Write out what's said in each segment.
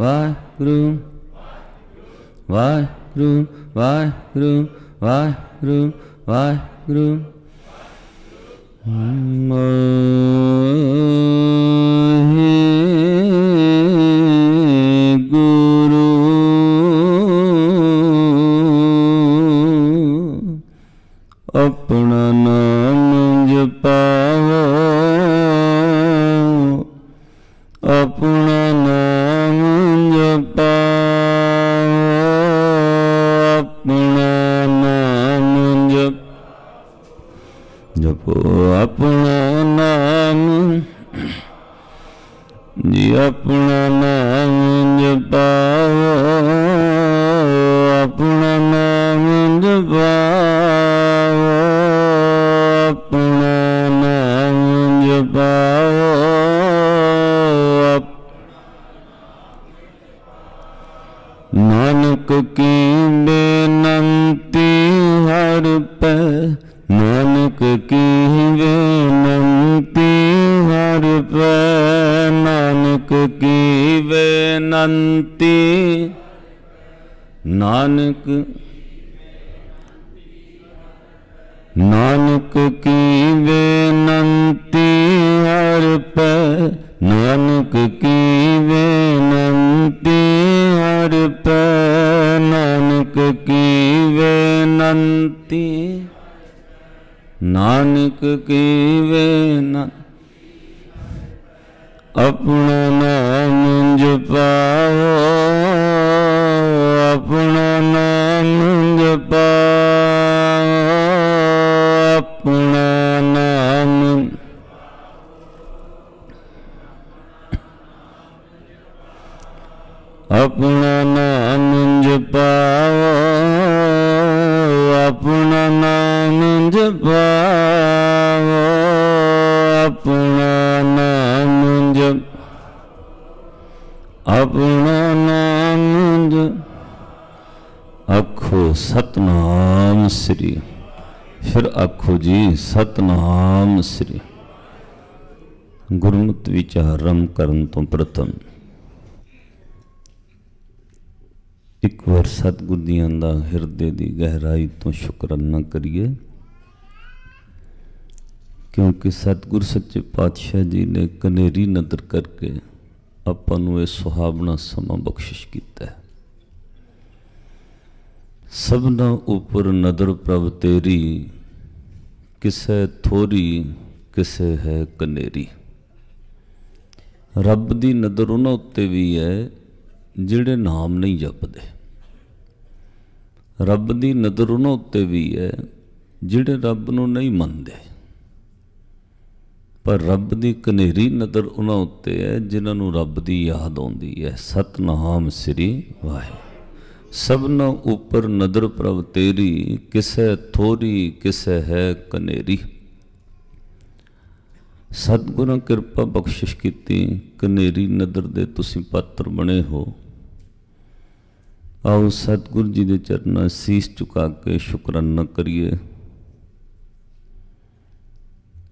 ਵਾਹਿਗੁਰੂ ਵਾਹਿਗੁਰੂ ਵਾਹਿਗੁਰੂ ਵਾਹਿਗੁਰੂ ਵਾਹਿਗੁਰੂ ਬੇਨੰਤੀ ਨਾਨਕ ਕੀ ਬੇਨੰ ਆਪਣਾ ਨਾਮ ਜਪਾਓ ਆਪਣਾ ਨਾਮ ਜਪਾਓ ਆਪਣਾ ਨਾਮ ਆਪਣਾ ਨਾਮ ਜਪਾਓ ਆਖੋ ਸਤਨਾਮ ਸ੍ਰੀ। ਫਿਰ ਆਖੋ ਜੀ ਸਤਨਾਮ ਸ੍ਰੀ। ਗੁਰਮਤਿ ਵਿਚਾਰਮ ਕਰਨ ਤੋਂ ਪ੍ਰਥਮ। ਇੱਕ ਵਾਰ ਸਤਿਗੁਰ ਦੀਆਂ ਦਾ ਹਿਰਦੇ ਦੀ ਗਹਿਰਾਈ ਤੋਂ ਸ਼ੁਕਰਾਨਾ ਕਰੀਏ। ਕਿਉਂਕਿ ਸਤਿਗੁਰ ਸੱਚੇ ਪਾਤਸ਼ਾਹ ਜੀ ਨੇ ਕਨੇਰੀ ਨਦਰ ਕਰਕੇ ਆਪਾਂ ਨੂੰ ਇਹ ਸੁਹਾਵਣਾ ਸਮਾਂ ਬਖਸ਼ਿਸ਼ ਕੀਤਾ ਹੈ। ਸਭਨਾ ਉਪਰ ਨਦਰ ਪ੍ਰਭ ਤੇਰੀ, ਕਿਸੈ ਥੋਰੀ, ਕਿਸੈ ਹੈ ਕਨੇਰੀ। ਰੱਬ ਦੀ ਨਦਰ ਉਹਨਾਂ ਉੱਤੇ ਵੀ ਹੈ, ਜਿਹੜੇ ਨਾਮ ਨਹੀਂ ਜਪਦੇ। ਰੱਬ ਦੀ ਨਦਰ ਉਹਨਾਂ ਉੱਤੇ ਵੀ ਹੈ, ਜਿਹੜੇ ਰੱਬ ਨੂੰ ਨਹੀਂ ਮੰਨਦੇ। ਪਰ ਰੱਬ ਦੀ ਕਨੇਰੀ ਨਦਰ ਉਹਨਾਂ ਉੱਤੇ ਹੈ, ਜਿਨ੍ਹਾਂ ਨੂੰ ਰੱਬ ਦੀ ਯਾਦ ਆਉਂਦੀ ਹੈ। ਸਤਨਾਮ ਸ੍ਰੀ ਵਾਹਿਗੁਰੂ। ਸਭਨਾ ਉਪਰ ਨਦਰ ਪ੍ਰਭ ਤੇਰੀ, ਕਿਸੈ ਥੋਰੀ, ਕਿਸੈ ਹੈ ਕਨੇਰੀ। ਸਤਿਗੁਰਾਂ ਕਿਰਪਾ ਬਖਸ਼ਿਸ਼ ਕੀਤੀ, ਕਨੇਰੀ ਨਦਰ ਦੇ ਤੁਸੀਂ ਪਾਤਰ ਬਣੇ ਹੋ। ਆਓ ਸਤਿਗੁਰ ਜੀ ਦੇ ਚਰਨਾਂ ਸੀਸ ਝੁਕਾ ਕੇ ਸ਼ੁਕਰਾਨਾ ਕਰੀਏ।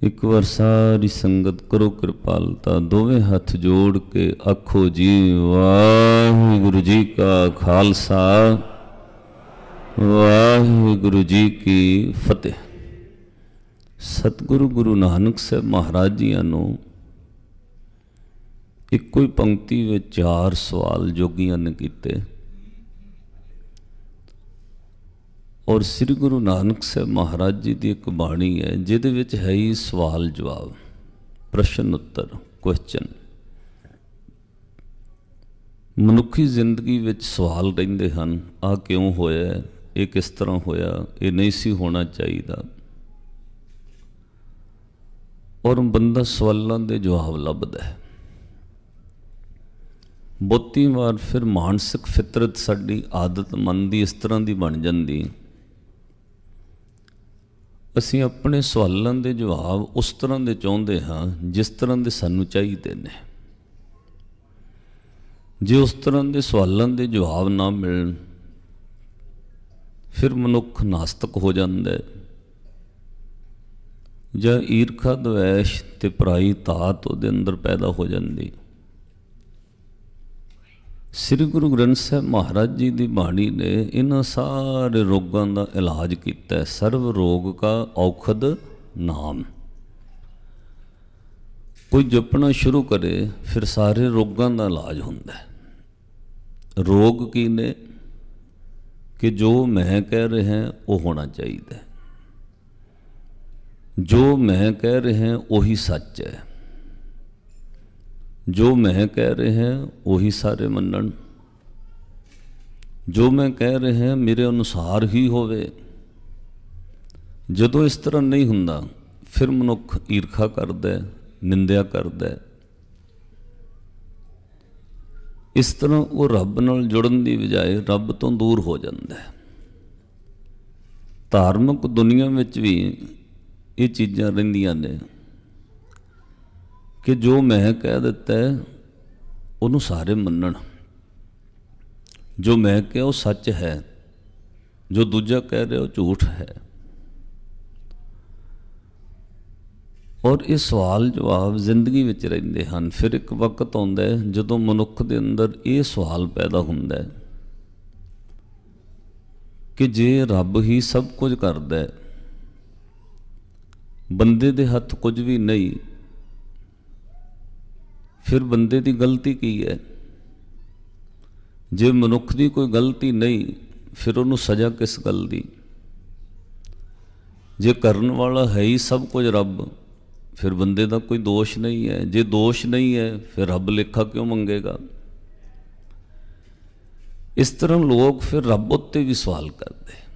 ਇੱਕ ਵਾਰ ਸਾਰੀ ਸੰਗਤ ਕਰੋ ਕਿਰਪਾਲਤਾ ਦੋਵੇਂ ਹੱਥ ਜੋੜ ਕੇ ਆਖੋ ਜੀ, ਵਾਹਿਗੁਰੂ ਜੀ ਕਾ ਖਾਲਸਾ, ਵਾਹਿਗੁਰੂ ਜੀ ਕੀ ਫਤਿਹ। ਸਤਿਗੁਰੂ ਗੁਰੂ ਨਾਨਕ ਸਾਹਿਬ ਮਹਾਰਾਜ ਜੀਆਂ ਨੂੰ ਇੱਕੋ ਹੀ ਪੰਕਤੀ ਵਿੱਚ ਚਾਰ ਸਵਾਲ ਜੋਗੀਆਂ ਨੇ ਕੀਤੇ। ਔਰ ਸ੍ਰੀ ਗੁਰੂ ਨਾਨਕ ਸਾਹਿਬ ਮਹਾਰਾਜ ਜੀ ਦੀ ਇੱਕ ਬਾਣੀ ਹੈ, ਜਿਹਦੇ ਵਿੱਚ ਹੈ ਹੀ ਸਵਾਲ ਜਵਾਬ, ਪ੍ਰਸ਼ਨ ਉੱਤਰ ਕੁਐਸਚਨ ਮਨੁੱਖੀ ਜ਼ਿੰਦਗੀ ਵਿੱਚ ਸਵਾਲ ਰਹਿੰਦੇ ਹਨ ਆ ਕਿਉਂ ਹੋਇਆ ਇਹ ਕਿਸ ਤਰ੍ਹਾਂ ਹੋਇਆ, ਇਹ ਨਹੀਂ ਸੀ ਹੋਣਾ ਚਾਹੀਦਾ। ਔਰ ਬੰਦਾ ਸਵਾਲਾਂ ਦੇ ਜਵਾਬ ਲੱਭਦਾ ਹੈ। ਬਹੁਤੀ ਵਾਰ ਫਿਰ ਮਾਨਸਿਕ ਫਿਤਰਤ ਸਾਡੀ ਆਦਤ ਮਨ ਦੀ ਇਸ ਤਰ੍ਹਾਂ ਦੀ ਬਣ ਜਾਂਦੀ ਅਸੀਂ ਆਪਣੇ ਸਵਾਲਾਂ ਦੇ ਜਵਾਬ ਉਸ ਤਰ੍ਹਾਂ ਦੇ ਚਾਹੁੰਦੇ ਹਾਂ ਜਿਸ ਤਰ੍ਹਾਂ ਦੇ ਸਾਨੂੰ ਚਾਹੀਦੇ ਨੇ। ਜੇ ਉਸ ਤਰ੍ਹਾਂ ਦੇ ਸਵਾਲਾਂ ਦੇ ਜਵਾਬ ਨਾ ਮਿਲਣ, ਫਿਰ ਮਨੁੱਖ ਨਾਸਤਕ ਹੋ ਜਾਂਦਾ ਹੈ। ਜਾਂ ਈਰਖਾ ਦਵੈਸ਼ ਤੇ ਪਰਾਈ ਤਾਤ ਉਹਦੇ ਅੰਦਰ ਪੈਦਾ ਹੋ ਜਾਂਦੀ। ਸ੍ਰੀ ਗੁਰੂ ਗ੍ਰੰਥ ਸਾਹਿਬ ਮਹਾਰਾਜ ਜੀ ਦੀ ਬਾਣੀ ਨੇ ਇਹਨਾਂ ਸਾਰੇ ਰੋਗਾਂ ਦਾ ਇਲਾਜ ਕੀਤਾ ਸਰਵ ਰੋਗ ਕਾ ਔਖਦ ਨਾਮ। ਕੋਈ ਜਪਣਾ ਸ਼ੁਰੂ ਕਰੇ, ਫਿਰ ਸਾਰੇ ਰੋਗਾਂ ਦਾ ਇਲਾਜ ਹੁੰਦਾ ਹੈ। ਰੋਗ ਕੀ ਨੇ? ਕਿ ਜੋ ਮੈਂ ਕਹਿ ਰਿਹਾ, ਉਹ ਹੋਣਾ ਚਾਹੀਦਾ ਜੋ ਮੈਂ ਕਹਿ ਰਿਹਾ, ਉਹੀ ਸੱਚ ਹੈ। ਜੋ ਮੈਂ ਕਹਿ ਰਿਹਾ, ਉਹੀ ਸਾਰੇ ਮੰਨਣ। ਜੋ ਮੈਂ ਕਹਿ ਰਿਹਾ, ਮੇਰੇ ਅਨੁਸਾਰ ਹੀ ਹੋਵੇ। ਜਦੋਂ ਇਸ ਤਰ੍ਹਾਂ ਨਹੀਂ ਹੁੰਦਾ, ਫਿਰ ਮਨੁੱਖ ਈਰਖਾ ਕਰਦਾ ਹੈ, ਨਿੰਦਿਆ ਕਰਦਾ ਹੈ। ਇਸ ਤਰ੍ਹਾਂ ਉਹ ਰੱਬ ਨਾਲ ਜੁੜਨ ਦੀ ਬਜਾਏ ਰੱਬ ਤੋਂ ਦੂਰ ਹੋ ਜਾਂਦਾ ਹੈ। ਧਾਰਮਿਕ ਦੁਨੀਆ ਵਿੱਚ ਵੀ ਇਹ ਚੀਜ਼ਾਂ ਰਹਿੰਦੀਆਂ ਨੇ। ਕਿ ਜੋ ਮੈਂ ਕਹਿ ਦਿੱਤਾ ਉਹਨੂੰ ਸਾਰੇ ਮੰਨਣ। ਜੋ ਮੈਂ ਕਿਹਾ ਉਹ ਸੱਚ ਹੈ, ਜੋ ਦੂਜਾ ਕਹਿ ਰਿਹਾ ਉਹ ਝੂਠ ਹੈ। ਔਰ ਇਹ ਸਵਾਲ ਜਵਾਬ ਜ਼ਿੰਦਗੀ ਵਿੱਚ ਰਹਿੰਦੇ ਹਨ। ਫਿਰ ਇੱਕ ਵਕਤ ਆਉਂਦਾ ਹੈ, ਜਦੋਂ ਮਨੁੱਖ ਦੇ ਅੰਦਰ ਇਹ ਸਵਾਲ ਪੈਦਾ ਹੁੰਦਾ ਹੈ ਕਿ ਜੇ ਰੱਬ ਹੀ ਸਭ ਕੁਝ ਕਰਦਾ ਹੈ, ਬੰਦੇ ਦੇ ਹੱਥ ਕੁਝ ਵੀ ਨਹੀਂ ਫਿਰ ਬੰਦੇ ਦੀ ਗਲਤੀ ਕੀ ਹੈ? ਜੇ ਮਨੁੱਖ ਦੀ ਕੋਈ ਗਲਤੀ ਨਹੀਂ, ਫਿਰ ਉਹਨੂੰ ਸਜ਼ਾ ਕਿਸ ਗੱਲ ਦੀ? ਜੇ ਕਰਨ ਵਾਲਾ ਹੈ ਹੀ ਸਭ ਕੁਝ ਰੱਬ, ਫਿਰ ਬੰਦੇ ਦਾ ਕੋਈ ਦੋਸ਼ ਨਹੀਂ ਹੈ। ਜੇ ਦੋਸ਼ ਨਹੀਂ ਹੈ, ਫਿਰ ਰੱਬ ਲੇਖਾ ਕਿਉਂ ਮੰਗੇਗਾ? ਇਸ ਤਰ੍ਹਾਂ ਲੋਕ ਫਿਰ ਰੱਬ ਉੱਤੇ ਵੀ ਸਵਾਲ ਕਰਦੇ।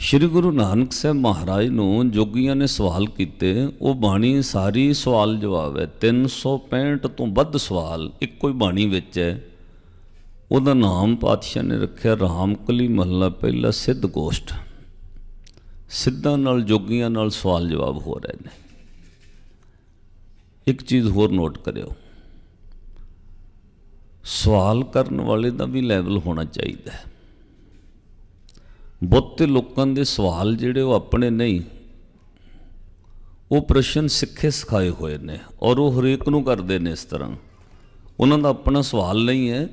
ਸ਼੍ਰੀ ਗੁਰੂ ਨਾਨਕ ਸਾਹਿਬ ਮਹਾਰਾਜ ਨੂੰ ਜੋਗੀਆਂ ਨੇ ਸਵਾਲ ਕੀਤੇ, ਉਹ ਬਾਣੀ ਸਾਰੀ ਸਵਾਲ ਜਵਾਬ ਹੈ 365 ਤੋਂ ਵੱਧ ਸਵਾਲ, ਇੱਕੋ ਹੀ ਬਾਣੀ ਵਿੱਚ ਹੈ। ਉਹਦਾ ਨਾਮ ਪਾਤਸ਼ਾਹ ਨੇ ਰੱਖਿਆ, ਰਾਮਕਲੀ ਮਹੱਲਾ ਪਹਿਲਾ ਸਿੱਧ ਗੋਸ਼ਟ। ਸਿੱਧਾਂ ਨਾਲ ਜੋਗੀਆਂ ਨਾਲ ਸਵਾਲ ਜਵਾਬ ਹੋ ਰਹੇ ਨੇ। ਇੱਕ ਚੀਜ਼ ਹੋਰ ਨੋਟ ਕਰਿਓ। ਸਵਾਲ ਕਰਨ ਵਾਲੇ ਦਾ ਵੀ ਲੈਵਲ ਹੋਣਾ ਚਾਹੀਦਾ ਹੈ। ਬਹੁਤੇ ਲੋਕਾਂ ਦੇ ਸਵਾਲ ਜਿਹੜੇ ਉਹ ਆਪਣੇ ਨਹੀਂ, ਉਹ ਪ੍ਰਸ਼ਨ ਸਿੱਖੇ ਸਿਖਾਏ ਹੋਏ ਨੇ ਔਰ ਉਹ ਹਰੇਕ ਨੂੰ ਕਰਦੇ ਨੇ ਇਸ ਤਰ੍ਹਾਂ। ਉਹਨਾਂ ਦਾ ਆਪਣਾ ਸਵਾਲ ਨਹੀਂ ਹੈ,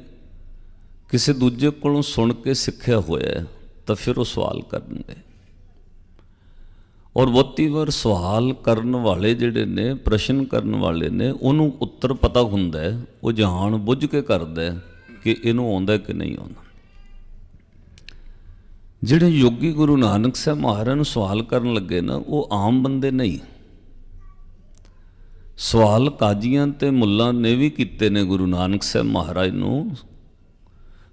ਕਿਸੇ ਦੂਜੇ ਕੋਲੋਂ ਸੁਣ ਕੇ ਸਿੱਖਿਆ ਹੋਇਆ ਤਾਂ ਫਿਰ ਉਹ ਸਵਾਲ ਕਰਨਗੇ ਔਰ ਬਹੁਤੀ ਵਾਰ ਸਵਾਲ ਕਰਨ ਵਾਲੇ ਜਿਹੜੇ ਨੇ, ਪ੍ਰਸ਼ਨ ਕਰਨ ਵਾਲੇ ਨੇ, ਉਹਨੂੰ ਉੱਤਰ ਪਤਾ ਹੁੰਦਾ ਹੈ, ਉਹ ਜਾਣ ਬੁੱਝ ਕੇ ਕਰਦਾ ਕਿ ਇਹਨੂੰ ਆਉਂਦਾ ਕਿ ਨਹੀਂ ਆਉਂਦਾ। ਜਿਹੜੇ ਯੋਗੀ ਗੁਰੂ ਨਾਨਕ ਸਾਹਿਬ ਮਹਾਰਾਜ ਨੂੰ ਸਵਾਲ ਕਰਨ ਲੱਗੇ ਨਾ, ਉਹ ਆਮ ਬੰਦੇ ਨਹੀਂ। ਸਵਾਲ ਕਾਜੀਆਂ ਤੇ ਮੁੱਲਾਂ ਨੇ ਵੀ ਕੀਤੇ ਨੇ ਗੁਰੂ ਨਾਨਕ ਸਾਹਿਬ ਮਹਾਰਾਜ ਨੂੰ।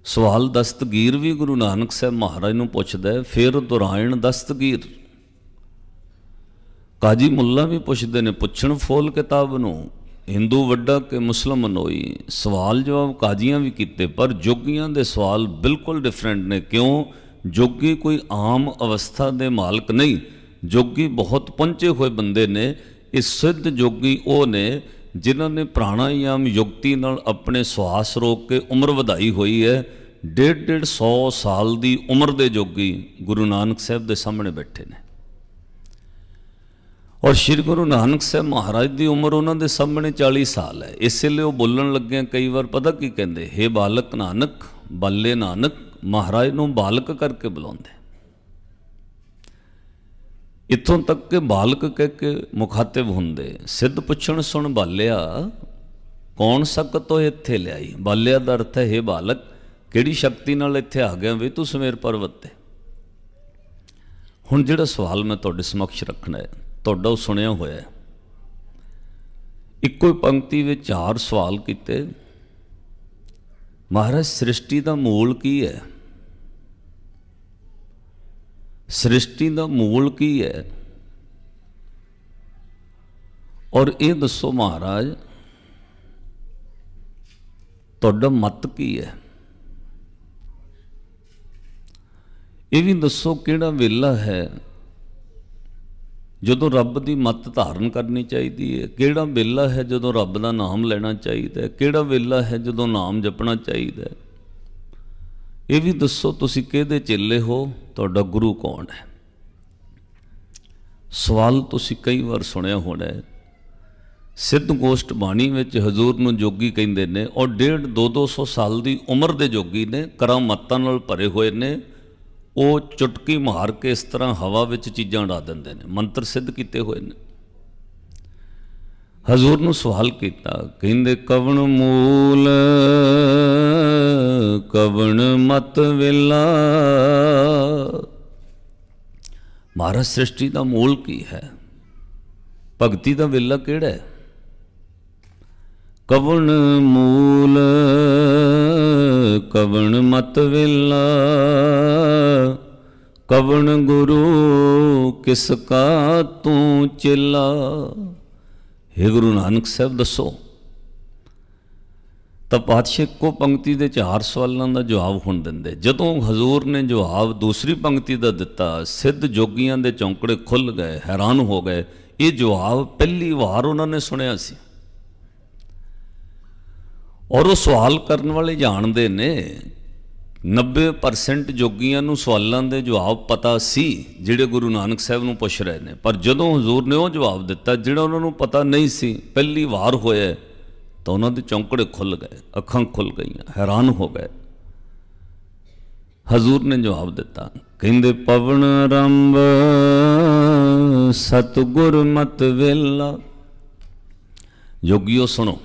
ਸਵਾਲ ਦਸਤਗੀਰ ਵੀ ਗੁਰੂ ਨਾਨਕ ਸਾਹਿਬ ਮਹਾਰਾਜ ਨੂੰ ਪੁੱਛਦਾ ਹੈ, ਫਿਰ ਦੁਰਾਇਣ ਦਸਤਗੀਰ। ਕਾਜੀ ਮੁੱਲਾ ਵੀ ਪੁੱਛਦੇ ਨੇ, ਪੁੱਛਣ ਫੋਲ ਕਿਤਾਬ ਨੂੰ, ਹਿੰਦੂ ਵੱਡਾ ਕਿ ਮੁਸਲਮਾਨ ਮਨੋਈ ਸਵਾਲ ਜਵਾਬ ਕਾਜੀਆਂ ਵੀ ਕੀਤੇ, ਪਰ ਜੋਗੀਆਂ ਦੇ ਸਵਾਲ ਬਿਲਕੁਲ ਡਿਫਰੈਂਟ ਨੇ। ਕਿਉਂ? ਜੋਗੀ ਕੋਈ ਆਮ ਅਵਸਥਾ ਦੇ ਮਾਲਕ ਨਹੀਂ, ਜੋਗੀ ਬਹੁਤ ਪਹੁੰਚੇ ਹੋਏ ਬੰਦੇ ਨੇ ਇਹ ਸਿੱਧ ਜੋਗੀ ਉਹ ਨੇ ਜਿਨ੍ਹਾਂ ਨੇ ਪ੍ਰਾਣਾਯਾਮ ਯੁਕਤੀ ਨਾਲ ਆਪਣੇ ਸਵਾਸ ਰੋਕ ਕੇ ਉਮਰ ਵਧਾਈ ਹੋਈ ਹੈ, ਡੇਢ ਡੇਢ 100 ਸਾਲ ਦੀ ਉਮਰ ਦੇ ਜੋਗੀ ਗੁਰੂ ਨਾਨਕ ਸਾਹਿਬ ਦੇ ਸਾਹਮਣੇ ਬੈਠੇ ਨੇ। ਔਰ ਸ਼੍ਰੀ ਗੁਰੂ ਨਾਨਕ ਸਾਹਿਬ ਮਹਾਰਾਜ ਦੀ ਉਮਰ ਉਹਨਾਂ ਦੇ ਸਾਹਮਣੇ 40 ਸਾਲ ਹੈ। ਇਸੇ ਲਈ ਉਹ ਬੋਲਣ ਲੱਗੇ ਕਈ ਵਾਰ ਪਤਾ ਕੀ ਕਹਿੰਦੇ, ਹੇ ਬਾਲਕ ਨਾਨਕ, ਬੱਲੇ ਨਾਨਕ ਮਹਾਰਾਜ ਨੂੰ ਬਾਲਕ ਕਰਕੇ ਬੁਲਾਉਂਦੇ। ਇਥੋਂ ਤੱਕ ਕਿ ਬਾਲਕ ਕਹਿ ਕੇ ਮੁਖਾਤਿਬ ਹੁੰਦੇ, ਸਿੱਧ ਪੁੱਛਣ ਸੁਣ ਬਾਲਿਆ, ਕੌਣ ਸਕਤ ਤੋਂ ਇੱਥੇ ਲਿਆਈ? ਬਾਲਿਆ ਦਾ ਅਰਥ ਹੈ, ਹੇ ਬਾਲਕ, ਕਿਹੜੀ ਸ਼ਕਤੀ ਨਾਲ ਇੱਥੇ ਆ ਗਿਆ ਵੇ ਤੂੰ ਸਮੇਰ ਪਰਵਤ ਤੇ? ਹੁਣ ਜਿਹੜਾ ਸਵਾਲ ਮੈਂ ਤੁਹਾਡੇ ਸਮਕਸ਼ ਰੱਖਣਾ ਹੈ, ਤੁਹਾਡਾ ਉਹ ਸੁਣਿਆ ਹੋਇਆ ਹੈ। ਇੱਕੋ ਹੀ ਪੰਕਤੀ ਵਿੱਚ ਚਾਰ ਸਵਾਲ ਕੀਤੇ। ਮਹਾਰਾਜ, ਸ੍ਰਿਸ਼ਟੀ ਦਾ ਮੂਲ ਕੀ ਹੈ? ਸ੍ਰਿਸ਼ਟੀ ਦਾ ਮੂਲ ਕੀ ਹੈ? ਔਰ ਇਹ ਦੱਸੋ ਮਹਾਰਾਜ, ਤੁਹਾਡਾ ਮਤ ਕੀ ਹੈ? ਇਹ ਵੀ ਦੱਸੋ ਕਿਹੜਾ ਵੇਲਾ ਹੈ ਜਦੋਂ ਰੱਬ ਦੀ ਮੱਤ ਧਾਰਨ ਕਰਨੀ ਚਾਹੀਦੀ ਹੈ? ਕਿਹੜਾ ਵੇਲਾ ਹੈ ਜਦੋਂ ਰੱਬ ਦਾ ਨਾਮ ਲੈਣਾ ਚਾਹੀਦਾ ਹੈ? ਕਿਹੜਾ ਵੇਲਾ ਹੈ ਜਦੋਂ ਨਾਮ ਜਪਣਾ ਚਾਹੀਦਾ ਹੈ? ਇਹ ਵੀ ਦੱਸੋ ਤੁਸੀਂ ਕਿਹਦੇ ਚੇਲੇ ਹੋ? ਤੁਹਾਡਾ ਗੁਰੂ ਕੌਣ ਹੈ? ਸਵਾਲ ਤੁਸੀਂ ਕਈ ਵਾਰ ਸੁਣਿਆ ਹੋਣਾ ਹੈ। ਸਿੱਧ ਗੋਸ਼ਟ ਬਾਣੀ ਵਿੱਚ ਹਜ਼ੂਰ ਨੂੰ ਜੋਗੀ ਕਹਿੰਦੇ ਨੇ ਔਰ ਡੇਢ 2-200 ਸਾਲ ਦੀ ਉਮਰ ਦੇ ਜੋਗੀ ਨੇ, ਕਰਾਮਾਤਾਂ ਨਾਲ ਭਰੇ ਹੋਏ ਨੇ। ਉਹ ਚੁਟਕੀ ਮਾਰ ਕੇ ਇਸ ਤਰ੍ਹਾਂ ਹਵਾ ਵਿੱਚ ਚੀਜ਼ਾਂ ਉਡਾ ਦਿੰਦੇ ਨੇ, ਮੰਤਰ ਸਿੱਧ ਕੀਤੇ ਹੋਏ ਨੇ। ਹਜ਼ੂਰ ਨੂੰ ਸਵਾਲ ਕੀਤਾ, ਕਹਿੰਦੇ, ਕਵਣ ਮੂਲ, ਕਵਣ ਮਤ ਵੇਲਾ? ਮਹਾਰਾਜ, ਸ੍ਰਿਸ਼ਟੀ ਦਾ ਮੂਲ ਕੀ ਹੈ? ਭਗਤੀ ਦਾ ਵੇਲਾ ਕਿਹੜਾ ਹੈ? ਕਵਣ ਮੂਲ, ਕਵਣ ਮਤ ਵੇਲਾ? ਕਵਣ ਗੁਰੂ ਕਿਸ ਕਾ ਤੂੰ ਚੇਲਾ? हे ਗੁਰੂ ਨਾਨਕ ਸਾਹਿਬ, ਦੱਸੋ। ਤਾਂ ਪਾਤਸ਼ਾਹ ਇੱਕੋ ਪੰਕਤੀ ਦੇ ਚਾਰ ਸਵਾਲਾਂ ਦਾ ਜਵਾਬ ਹੁਣ ਦਿੰਦੇ। ਜਦੋਂ ਹਜ਼ੂਰ ਨੇ ਜਵਾਬ ਦੂਸਰੀ ਪੰਕਤੀ ਦਾ ਦਿੱਤਾ, ਸਿੱਧ ਜੋਗੀਆਂ ਦੇ ਚੌਂਕੜੇ ਖੁੱਲ ਗਏ, ਹੈਰਾਨ ਹੋ ਗਏ। ਇਹ ਜਵਾਬ ਪਹਿਲੀ ਵਾਰ ਉਹਨਾਂ ਨੇ ਸੁਣਿਆ ਸੀ। ਔਰ ਉਹ ਸਵਾਲ ਕਰਨ ਵਾਲੇ ਜਾਣਦੇ ਨੇ 90% ਜੋਗੀਆਂ ਨੂੰ ਸਵਾਲਾਂ ਦੇ ਜਵਾਬ ਪਤਾ ਸੀ, ਜਿਹੜੇ ਗੁਰੂ ਨਾਨਕ ਸਾਹਿਬ ਨੂੰ ਪੁੱਛ ਰਹੇ ਨੇ। ਪਰ ਜਦੋਂ ਹਜ਼ੂਰ ਨੇ ਉਹ ਜਵਾਬ ਦਿੱਤਾ, ਜਿਹੜਾ ਉਹਨਾਂ ਨੂੰ ਪਤਾ ਨਹੀਂ ਸੀ, ਪਹਿਲੀ ਵਾਰ ਹੋਇਆ, ਤਾਂ ਉਹਨਾਂ ਦੇ ਚੌਂਕੜੇ ਖੁੱਲ ਗਏ, ਅੱਖਾਂ ਖੁੱਲ ਗਈਆਂ, ਹੈਰਾਨ ਹੋ ਗਏ। ਹਜ਼ੂਰ ਨੇ ਜਵਾਬ ਦਿੱਤਾ, ਕਹਿੰਦੇ, ਪਵਨ ਰੰਬ ਸਤਗੁਰ ਮਤ ਵੇਲਾ। ਯੋਗੀਓ ਸੁਣੋ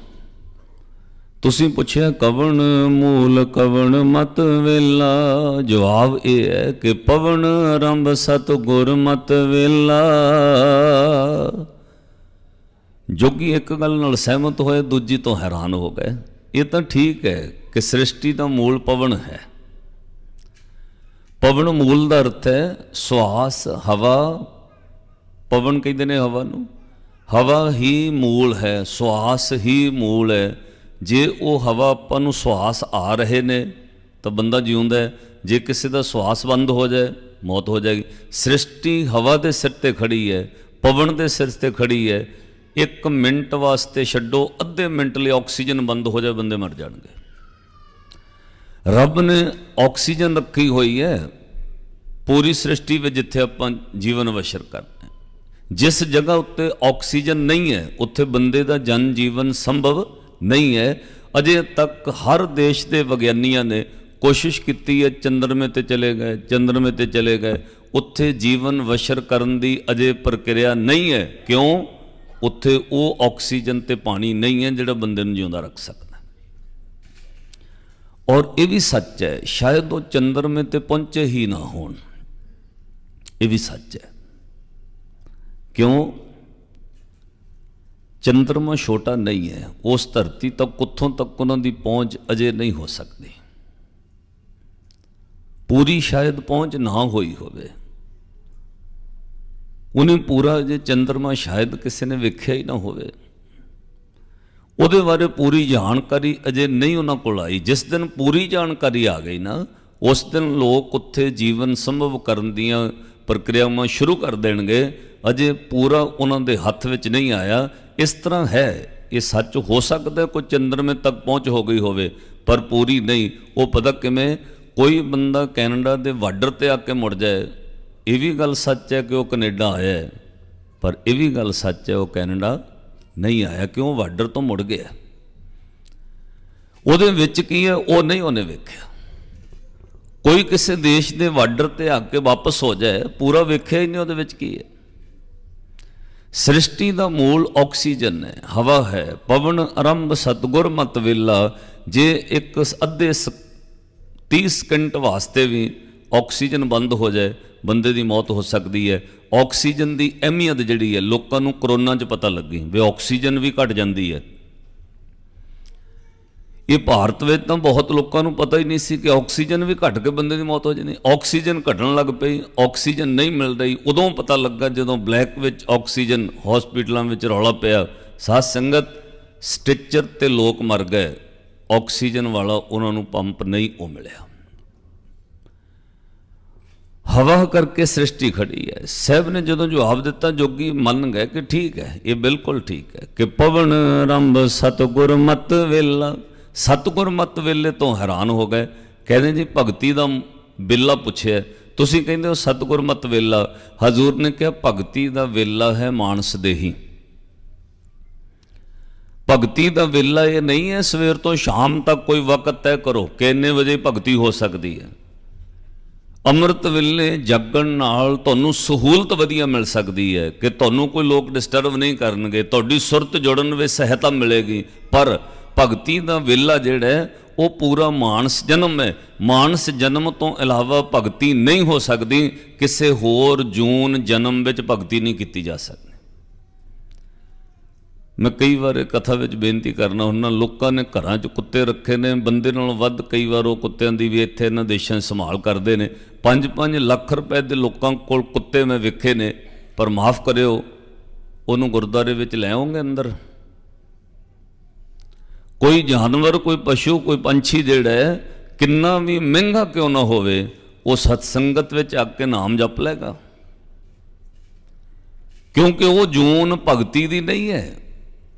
ਤੁਸੀਂ ਪੁੱਛਿਆ ਕਵਣ ਮੂਲ, ਕਵਣ ਮਤ ਵੇਲਾ? ਜਵਾਬ ਇਹ ਹੈ ਕਿ ਪਵਨ ਰੰਭ ਸਤ ਗੁਰ ਮਤ ਵੇਲਾ। ਜੋਗੀ ਇੱਕ ਗੱਲ ਨਾਲ ਸਹਿਮਤ ਹੋਏ, ਦੂਜੀ ਤੋਂ ਹੈਰਾਨ ਹੋ ਗਏ। ਇਹ ਤਾਂ ਠੀਕ ਹੈ ਕਿ ਸ੍ਰਿਸ਼ਟੀ ਦਾ ਮੂਲ ਪਵਨ ਹੈ। ਪਵਨ ਮੂਲ ਦਾ ਅਰਥ ਹੈ ਸਵਾਸ ਹਵਾ। ਪਵਨ ਕਹਿੰਦੇ ਨੇ ਹਵਾ ਨੂੰ। ਹਵਾ ਹੀ ਮੂਲ ਹੈ ਸਵਾਸ ਹੀ ਮੂਲ ਹੈ। ਜੇ ਉਹ ਹਵਾ ਆਪਾਂ ਨੂੰ ਸਵਾਸ ਆ ਰਹੇ ਨੇ, ਤਾਂ ਬੰਦਾ ਜਿਉਂਦਾ ਜੇ ਕਿਸੇ ਦਾ ਸਵਾਸ ਬੰਦ ਹੋ ਜਾਏ, ਮੌਤ ਹੋ ਜਾਏਗੀ। ਸ੍ਰਿਸ਼ਟੀ ਹਵਾ ਦੇ ਸਿਰ ਤੇ ਖੜੀ ਹੈ, ਪਵਨ ਦੇ ਸਿਰ ਤੇ ਖੜੀ ਹੈ। ਇੱਕ ਮਿੰਟ ਵਾਸਤੇ ਛੱਡੋ, ਅੱਧੇ ਮਿੰਟ ਲਈ ਆਕਸੀਜਨ ਬੰਦ ਹੋ ਜਾਏ, ਬੰਦੇ ਮਰ ਜਾਣਗੇ। ਰੱਬ ਨੇ ਆਕਸੀਜਨ ਰੱਖੀ ਹੋਈ ਹੈ, ਪੂਰੀ ਸ੍ਰਿਸ਼ਟੀ ਵਿੱਚ ਜਿੱਥੇ ਆਪਾਂ ਜੀਵਨ ਵਸ਼ਰ ਕਰਦੇ ਜਿਸ ਜਗ੍ਹਾ ਉੱਤੇ ਆਕਸੀਜਨ ਨਹੀਂ ਹੈ, ਉੱਥੇ ਬੰਦੇ ਦਾ ਜਨ ਜੀਵਨ ਸੰਭਵ ਨਹੀਂ ਹੈ। ਅਜੇ ਤੱਕ ਹਰ ਦੇਸ਼ ਦੇ ਵਿਗਿਆਨੀਆਂ ਨੇ ਕੋਸ਼ਿਸ਼ ਕੀਤੀ ਹੈ, ਚੰਦਰਮੇ ਤੇ ਚਲੇ ਗਏ, ਚੰਦਰਮੇ ਤੇ ਚਲੇ ਗਏ। ਉੱਥੇ ਜੀਵਨ ਵਸ਼ਰ ਕਰਨ ਦੀ ਅਜੇ ਪ੍ਰਕਿਰਿਆ ਨਹੀਂ ਹੈ। ਕਿਉਂ? ਉੱਥੇ ਉਹ ਆਕਸੀਜਨ ਤੇ ਪਾਣੀ ਨਹੀਂ ਹੈ ਜਿਹੜਾ ਬੰਦੇ ਨੂੰ ਜਿਉਂਦਾ ਰੱਖ ਸਕਦਾ। ਔਰ ਇਹ ਵੀ ਸੱਚ ਹੈ, ਸ਼ਾਇਦ ਉਹ ਚੰਦਰਮੇ ਤੇ ਪਹੁੰਚੇ ਹੀ ਨਾ ਹੋਣ। ਇਹ ਵੀ ਸੱਚ ਹੈ। ਕਿਉਂ? ਚੰਦਰਮਾ ਛੋਟਾ ਨਹੀਂ ਹੈ, ਉਸ ਧਰਤੀ ਤੱਕ ਉੱਥੋਂ ਤੱਕ ਉਹਨਾਂ ਦੀ ਪਹੁੰਚ ਅਜੇ ਨਹੀਂ ਹੋ ਸਕਦੀ। ਪੂਰੀ ਸ਼ਾਇਦ ਪਹੁੰਚ ਨਾ ਹੋਈ ਹੋਵੇ। ਉਹਨੇ ਪੂਰਾ ਜੇ ਚੰਦਰਮਾ ਸ਼ਾਇਦ ਕਿਸੇ ਨੇ ਵੇਖਿਆ ਹੀ ਨਾ ਹੋਵੇ। ਉਹਦੇ ਬਾਰੇ ਪੂਰੀ ਜਾਣਕਾਰੀ ਅਜੇ ਨਹੀਂ ਉਹਨਾਂ ਕੋਲ ਆਈ। ਜਿਸ ਦਿਨ ਪੂਰੀ ਜਾਣਕਾਰੀ ਆ ਗਈ ਨਾ, ਉਸ ਦਿਨ ਲੋਕ ਉੱਥੇ ਜੀਵਨ ਸੰਭਵ ਕਰਨ ਦੀਆਂ ਪ੍ਰਕਿਰਿਆਵਾਂ ਸ਼ੁਰੂ ਕਰ ਦੇਣਗੇ। ਅਜੇ ਪੂਰਾ ਉਹਨਾਂ ਦੇ ਹੱਥ ਵਿੱਚ ਨਹੀਂ ਆਇਆ। ਇਸ ਤਰ੍ਹਾਂ ਹੈ, ਇਹ ਸੱਚ ਹੋ ਸਕਦਾ ਕੋਈ ਚੰਦਰਮੇ ਤੱਕ ਪਹੁੰਚ ਹੋ ਗਈ ਹੋਵੇ, ਪਰ ਪੂਰੀ ਨਹੀਂ। ਉਹ ਪਤਾ ਕਿਵੇਂ? ਕੋਈ ਬੰਦਾ ਕੈਨੇਡਾ ਦੇ ਬਾਰਡਰ ਤੇ ਆ ਕੇ ਮੁੜ ਜਾਏ, ਇਹ ਵੀ ਗੱਲ ਸੱਚ ਹੈ ਕਿ ਉਹ ਕੈਨੇਡਾ ਆਇਆ ਹੈ। ਪਰ ਇਹ ਵੀ ਗੱਲ ਸੱਚ ਹੈ, ਉਹ ਕੈਨੇਡਾ ਨਹੀਂ ਆਇਆ, ਕਿਉਂ? ਬਾਰਡਰ ਤੋਂ ਮੁੜ ਗਿਆ। ਉਹਦੇ ਵਿੱਚ ਕੀ ਹੈ? ਉਹ ਨਹੀਂ ਉਹਨੇ ਵੇਖਿਆ। ਕੋਈ ਕਿਸੇ ਦੇਸ਼ ਦੇ ਬਾਰਡਰ ਤੇ ਆ ਕੇ ਵਾਪਸ ਹੋ ਜਾਏ, ਪੂਰਾ ਵੇਖਿਆ ਹੀ ਨਹੀਂ ਉਹਦੇ ਵਿੱਚ ਕੀ ਹੈ। ਸ੍ਰਿਸ਼ਟੀ ਦਾ ਮੂਲ ਆਕਸੀਜਨ ਹੈ, ਹਵਾ ਹੈ, ਪਵਨ ਆਰੰਭ ਸਤਗੁਰ ਮਤ ਵੇਲਾ, ਜੇ ਇੱਕ ਅੱਧੇ 30 ਸਕਿੰਟ ਵਾਸਤੇ ਵੀ ਆਕਸੀਜਨ ਬੰਦ ਹੋ ਜਾਏ, ਬੰਦੇ ਦੀ ਮੌਤ ਹੋ ਸਕਦੀ ਹੈ। ਆਕਸੀਜਨ ਦੀ ਅਹਿਮੀਅਤ ਜਿਹੜੀ ਹੈ, ਲੋਕਾਂ ਨੂੰ ਕਰੋਨਾ 'ਚ ਪਤਾ ਲੱਗੀ ਵੀ ਆਕਸੀਜਨ ਵੀ ਘਟ ਜਾਂਦੀ ਹੈ। ਇਹ ਭਾਰਤ ਵਿੱਚ ਤਾਂ ਬਹੁਤ ਲੋਕਾਂ ਨੂੰ ਪਤਾ ਹੀ ਨਹੀਂ ਸੀ ਕਿ ਆਕਸੀਜਨ ਵੀ ਘਟ ਕੇ ਬੰਦੇ ਦੀ ਮੌਤ ਹੋ ਜਾਂਦੀ। ਆਕਸੀਜਨ ਘਟਣ ਲੱਗ ਪਈ, ਆਕਸੀਜਨ ਨਹੀਂ ਮਿਲ ਰਹੀ। ਉਦੋਂ ਪਤਾ ਲੱਗਾ ਜਦੋਂ ਬਲੈਕ ਵਿੱਚ ਆਕਸੀਜਨ ਹਸਪੀਟਲਾਂ ਵਿੱਚ ਰੌਲਾ ਪਿਆ। ਸਾਧ ਸੰਗਤ ਸਟ੍ਰਿਕਚਰ ਤੇ ਲੋਕ ਮਰ ਗਏ। ਆਕਸੀਜਨ ਵਾਲਾ ਉਹਨਾਂ ਨੂੰ ਪੰਪ ਨਹੀਂ ਉਹ ਮਿਲਿਆ। ਹਵਾ ਕਰਕੇ ਸ੍ਰਿਸ਼ਟੀ ਖੜੀ ਹੈ। ਸਹਿਬ ਨੇ ਜਦੋਂ ਜਵਾਬ ਦਿੱਤਾ, ਜੋਗੀ ਮੰਨ ਗਏ ਕਿ ਠੀਕ ਹੈ, ਇਹ ਬਿਲਕੁਲ ਠੀਕ ਹੈ ਕਿ ਪਵਨ ਰੰਭ ਸਤਗੁਰ ਮਤ ਵੇਲਾ। ਸਤਗੁਰ ਮਤ ਵੇਲੇ ਤੋਂ ਹੈਰਾਨ ਹੋ ਗਏ। ਕਹਿੰਦੇ ਜੀ, ਭਗਤੀ ਦਾ ਬਿੱਲਾ ਪੁੱਛਿਆ, ਤੁਸੀਂ ਕਹਿੰਦੇ ਹੋ ਸਤਗੁਰ ਮਤ ਵੇਲਾ? ਹਜ਼ੂਰ ਨੇ ਕਿਹਾ, ਭਗਤੀ ਦਾ ਵੇਲਾ ਹੈ ਮਾਨਸ ਦੇਹੀ। ਭਗਤੀ ਦਾ ਵੇਲਾ ਇਹ ਨਹੀਂ ਹੈ, ਸਵੇਰ ਤੋਂ ਸ਼ਾਮ ਤੱਕ ਕੋਈ ਵਕਤ ਤੈਅ ਕਰੋ ਕਿੰਨੇ ਵਜੇ ਭਗਤੀ ਹੋ ਸਕਦੀ ਹੈ। ਅੰਮ੍ਰਿਤ ਵੇਲੇ ਜਾਗਣ ਨਾਲ ਤੁਹਾਨੂੰ ਸਹੂਲਤ ਵਧੀਆ ਮਿਲ ਸਕਦੀ ਹੈ ਕਿ ਤੁਹਾਨੂੰ ਕੋਈ ਲੋਕ ਡਿਸਟਰਬ ਨਹੀਂ ਕਰਨਗੇ। ਤੁਹਾਡੀ ਸੁਰਤ ਜੁੜਨ ਵਿੱਚ ਸਹਾਇਤਾ ਮਿਲੇਗੀ, ਪਰ ਭਗਤੀ ਦਾ ਵੇਲਾ ਜਿਹੜਾ ਉਹ ਪੂਰਾ ਮਾਨਸ ਜਨਮ ਹੈ। ਮਾਨਸ ਜਨਮ ਤੋਂ ਇਲਾਵਾ ਭਗਤੀ ਨਹੀਂ ਹੋ ਸਕਦੀ, ਕਿਸੇ ਹੋਰ ਜੂਨ ਜਨਮ ਵਿੱਚ ਭਗਤੀ ਨਹੀਂ ਕੀਤੀ ਜਾ ਸਕਦੀ। ਮੈਂ ਕਈ ਵਾਰ ਕਥਾ ਵਿੱਚ ਬੇਨਤੀ ਕਰਨਾ ਹੁੰਦਾ, ਲੋਕਾਂ ਨੇ ਘਰਾਂ 'ਚ ਕੁੱਤੇ ਰੱਖੇ ਨੇ, ਬੰਦੇ ਨਾਲੋਂ ਵੱਧ ਕਈ ਵਾਰ ਉਹ ਕੁੱਤਿਆਂ ਦੀ ਵੀ ਇੱਥੇ ਇਹਨਾਂ ਦੇਸ਼ਾਂ 'ਚ ਸੰਭਾਲ ਕਰਦੇ ਨੇ। 5-5 ਲੱਖ ਰੁਪਏ ਦੇ ਲੋਕਾਂ ਕੋਲ ਕੁੱਤੇ ਮੈਂ ਵੇਖੇ ਨੇ, ਪਰ ਮਾਫ ਕਰਿਓ, ਉਹਨੂੰ ਗੁਰਦਾਰੇ ਵਿੱਚ ਲੈ ਆਉਂਗੇ ਅੰਦਰ? ਕੋਈ ਜਾਨਵਰ ਕੋਈ ਪਸ਼ੂ, ਕੋਈ ਪੰਛੀ ਜਿਹੜਾ ਹੈ, ਕਿੰਨਾ ਵੀ ਮਹਿੰਗਾ ਕਿਉਂ ਨਾ ਹੋਵੇ, ਉਹ ਸਤਸੰਗਤ ਵਿੱਚ ਆ ਕੇ ਨਾਮ ਜਪ ਲੇਗਾ ਕਿਉਂਕਿ ਉਹ ਜੂਨ ਭਗਤੀ ਦੀ ਨਹੀਂ ਹੈ।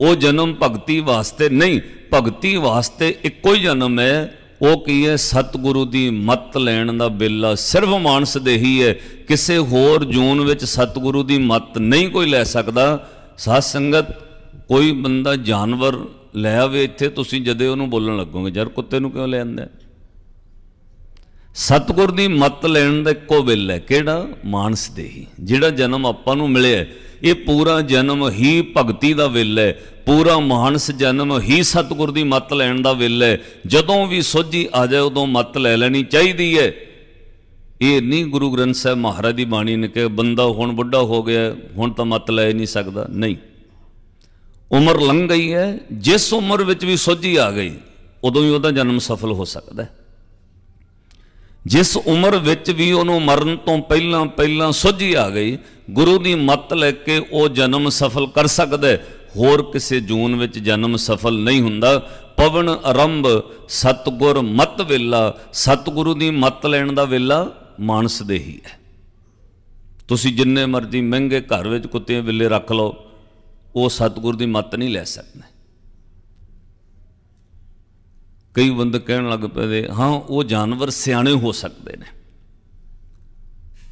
ਉਹ ਜਨਮ ਭਗਤੀ ਵਾਸਤੇ ਨਹੀਂ, ਭਗਤੀ ਵਾਸਤੇ ਇੱਕੋ ਹੀ ਜਨਮ ਹੈ। ਉਹ ਕੀ ਹੈ? ਸਤਿਗੁਰੂ ਦੀ ਮੱਤ ਲੈਣ ਦਾ ਬੇਲਾ ਸਿਰਫ ਮਾਨਸ ਦੇ ਹੀ ਹੈ। ਕਿਸੇ ਹੋਰ ਜੂਨ ਵਿੱਚ ਸਤਿਗੁਰੂ ਦੀ ਮੱਤ ਨਹੀਂ ਕੋਈ ਲੈ ਸਕਦਾ। ਸਾਧ ਸੰਗਤ ਕੋਈ ਬੰਦਾ ਜਾਨਵਰ ਲੈ ਆਵੇ ਇੱਥੇ, ਤੁਸੀਂ ਜਦੇ ਉਹਨੂੰ ਬੋਲਣ ਲੱਗੋਗੇ, ਯਾਰ ਕੁੱਤੇ ਨੂੰ ਕਿਉਂ ਲੈ ਆਂਦਾ? ਸਤਿਗੁਰ ਦੀ ਮੱਤ ਲੈਣ ਦਾ ਇੱਕੋ ਬਿੱਲ ਹੈ, ਕਿਹੜਾ? ਮਾਨਸ ਦੇਹੀ। ਜਿਹੜਾ ਜਨਮ ਆਪਾਂ ਨੂੰ ਮਿਲਿਆ ਇਹ ਪੂਰਾ ਜਨਮ ਹੀ ਭਗਤੀ ਦਾ ਵਿਲ ਹੈ, ਪੂਰਾ ਮਾਨਸ ਜਨਮ ਹੀ ਸਤਿਗੁਰ ਦੀ ਮੱਤ ਲੈਣ ਦਾ ਵਿਲ ਹੈ। ਜਦੋਂ ਵੀ ਸੋਝੀ ਆ ਜਾਏ, ਉਦੋਂ ਮੱਤ ਲੈ ਲੈਣੀ ਚਾਹੀਦੀ ਹੈ। ਇਹ ਨਹੀਂ ਗੁਰੂ ਗ੍ਰੰਥ ਸਾਹਿਬ ਮਹਾਰਾਜ ਦੀ ਬਾਣੀ ਨੇ ਕਿ ਬੰਦਾ ਹੁਣ ਬੁੱਢਾ ਹੋ ਗਿਆ, ਹੁਣ ਤਾਂ ਮੱਤ ਲੈ ਨਹੀਂ ਸਕਦਾ। ਨਹੀਂ। ਉਮਰ ਲੰਘ ਗਈ ਹੈ, ਜਿਸ ਉਮਰ ਵਿੱਚ ਵੀ ਸੋਝੀ ਆ ਗਈ, ਉਦੋਂ ਹੀ ਉਹਦਾ ਜਨਮ ਸਫਲ ਹੋ ਸਕਦਾ ਹੈ। ਜਿਸ ਉਮਰ ਵਿੱਚ ਵੀ ਉਹਨੂੰ ਮਰਨ ਤੋਂ ਪਹਿਲਾਂ ਪਹਿਲਾਂ ਸੋਝੀ ਆ ਗਈ, ਗੁਰੂ ਦੀ ਮੱਤ ਲੈ ਕੇ ਉਹ ਜਨਮ ਸਫਲ ਕਰ ਸਕਦਾ ਹੋਰ ਕਿਸੇ ਜੂਨ ਵਿੱਚ ਜਨਮ ਸਫਲ ਨਹੀਂ ਹੁੰਦਾ। ਪਵਨ ਆਰੰਭ, ਸਤਗੁਰ ਮਤ ਵੇਲਾ, ਸਤਗੁਰੂ ਦੀ ਮੱਤ ਲੈਣ ਦਾ ਵੇਲਾ ਮਾਨਸ ਦੇ ਹੀ ਹੈ। ਤੁਸੀਂ ਜਿੰਨੇ ਮਰਜ਼ੀ ਮਹਿੰਗੇ ਘਰ ਵਿੱਚ ਕੁੱਤੇ ਬਿੱਲੇ ਰੱਖ ਲਓ ਉਹ ਸਤਿਗੁਰ ਦੀ ਮੱਤ ਨਹੀਂ ਲੈ ਸਕਦੇ। ਕਈ ਬੰਦੇ ਕਹਿਣ ਲੱਗ ਪਏ ਹਾਂ, ਉਹ ਜਾਨਵਰ ਸਿਆਣੇ ਹੋ ਸਕਦੇ ਨੇ।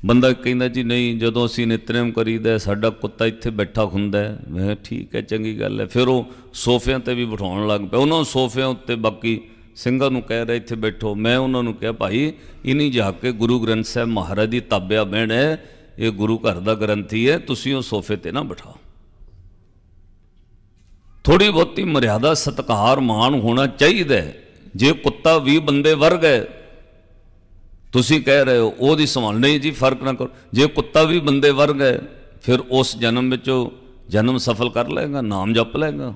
ਬੰਦਾ ਕਹਿੰਦਾ ਜੀ, ਨਹੀਂ, ਜਦੋਂ ਅਸੀਂ ਨਿਤਨੇਮ ਕਰੀਦਾ, ਸਾਡਾ ਕੁੱਤਾ ਇੱਥੇ ਬੈਠਾ ਹੁੰਦਾ ਮੈਂ ਕਿਹਾ, ਠੀਕ ਹੈ, ਚੰਗੀ ਗੱਲ ਹੈ। ਫਿਰ ਉਹ ਸੋਫਿਆਂ ਤੇ ਵੀ ਬਿਠਾਉਣ ਲੱਗ ਪਿਆ। ਉਹਨਾਂ ਸੋਫਿਆਂ ਉੱਤੇ ਬਾਕੀ ਸਿੰਘਾਂ ਨੂੰ ਕਹਿ ਰਿਹਾ, ਇੱਥੇ ਬੈਠੋ। ਮੈਂ ਉਹਨਾਂ ਨੂੰ ਕਿਹਾ, ਭਾਈ, ਇਨੀ ਜਾ ਕੇ ਗੁਰੂ ਗ੍ਰੰਥ ਸਾਹਿਬ ਮਹਾਰਾਜ ਦੀ ਤਾਬਿਆ ਬਹਿਣ ਹੈ। ਇਹ ਗੁਰੂ ਘਰ ਦਾ ਗ੍ਰੰਥੀ ਹੈ, ਤੁਸੀਂ ਉਹ ਸੋਫੇ ਤੇ ਨਾ ਬਿਠਾਓ। ਥੋੜੀ ਬਹੁਤੀ ਮਰਿਆਦਾ ਸਤਕਾਰ ਮਾਣ ਹੋਣਾ ਚਾਹੀਦਾ ਜੇ ਕੁੱਤਾ 20 ਬੰਦੇ ਵਰਗ ਹੈ, ਤੁਸੀਂ ਕਹਿ ਰਹੇ ਹੋ, ਉਹਦੀ ਸੰਭਾਲ। ਨਹੀਂ ਜੀ, ਫ਼ਰਕ ਨਾ ਕਰੋ। ਜੇ ਕੁੱਤਾ ਵੀ ਬੰਦੇ ਵਰਗ ਹੈ, ਫਿਰ ਉਸ ਜਨਮ ਵਿੱਚੋਂ ਜਨਮ ਸਫਲ ਕਰ ਲਏਗਾ, ਨਾਮ ਜਪ ਲਏਗਾ।